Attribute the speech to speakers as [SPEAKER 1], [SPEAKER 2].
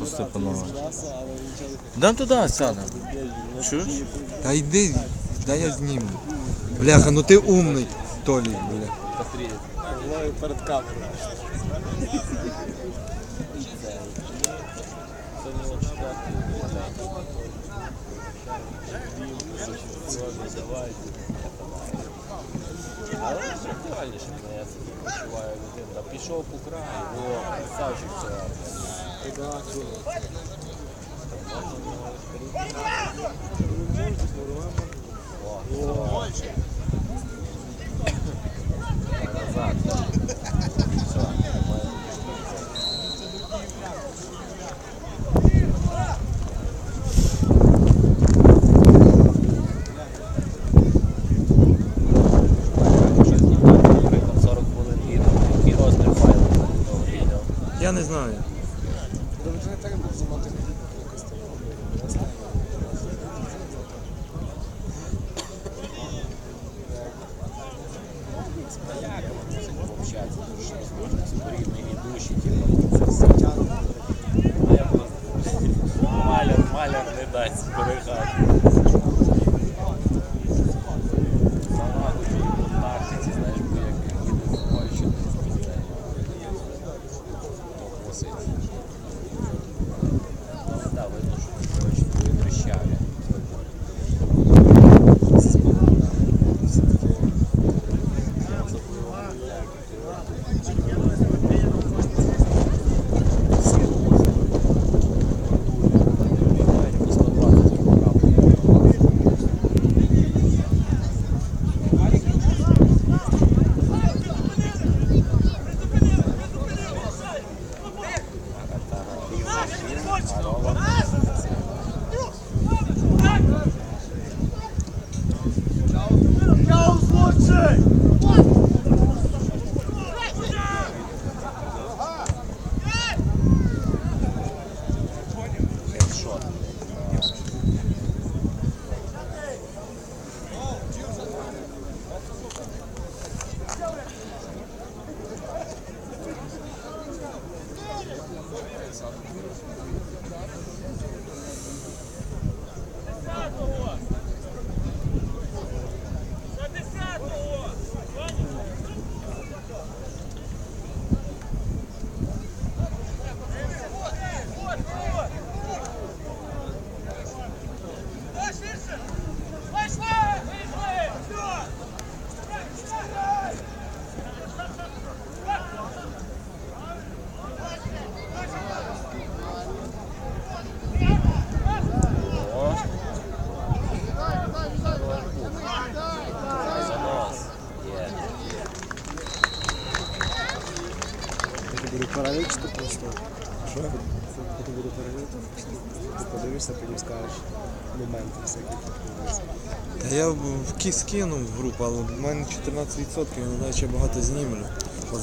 [SPEAKER 1] Постепанова. Дам туди сядемо. Чуєш?
[SPEAKER 2] Та йди, дай я зніму. Бляха, ну ти умний, Толі, бля.
[SPEAKER 3] Головою перед камерою.
[SPEAKER 4] Але актуальніше мене я собі почуваю людина. Пішов по краю, о, красавчик цього. Назад. Все, нормально. Вже знімати, наприклад, 40 хвилин відео. Який розмір файлу того відео?
[SPEAKER 2] Я не знаю.
[SPEAKER 3] Та вже не так знімати якось там.
[SPEAKER 4] общаться, потому что возможно спорідний ведущий, типу, це все тягне. А я просто маляр, маляр не дасть зберігати. sabe?
[SPEAKER 3] Я буду перевірити просто. Що? Потім буду перевірити. Подивишся, потім скажеш моменти всякі.
[SPEAKER 2] Та я в в кинув в групу, але в мене 14%, я не знаю, чи я багато знімлю.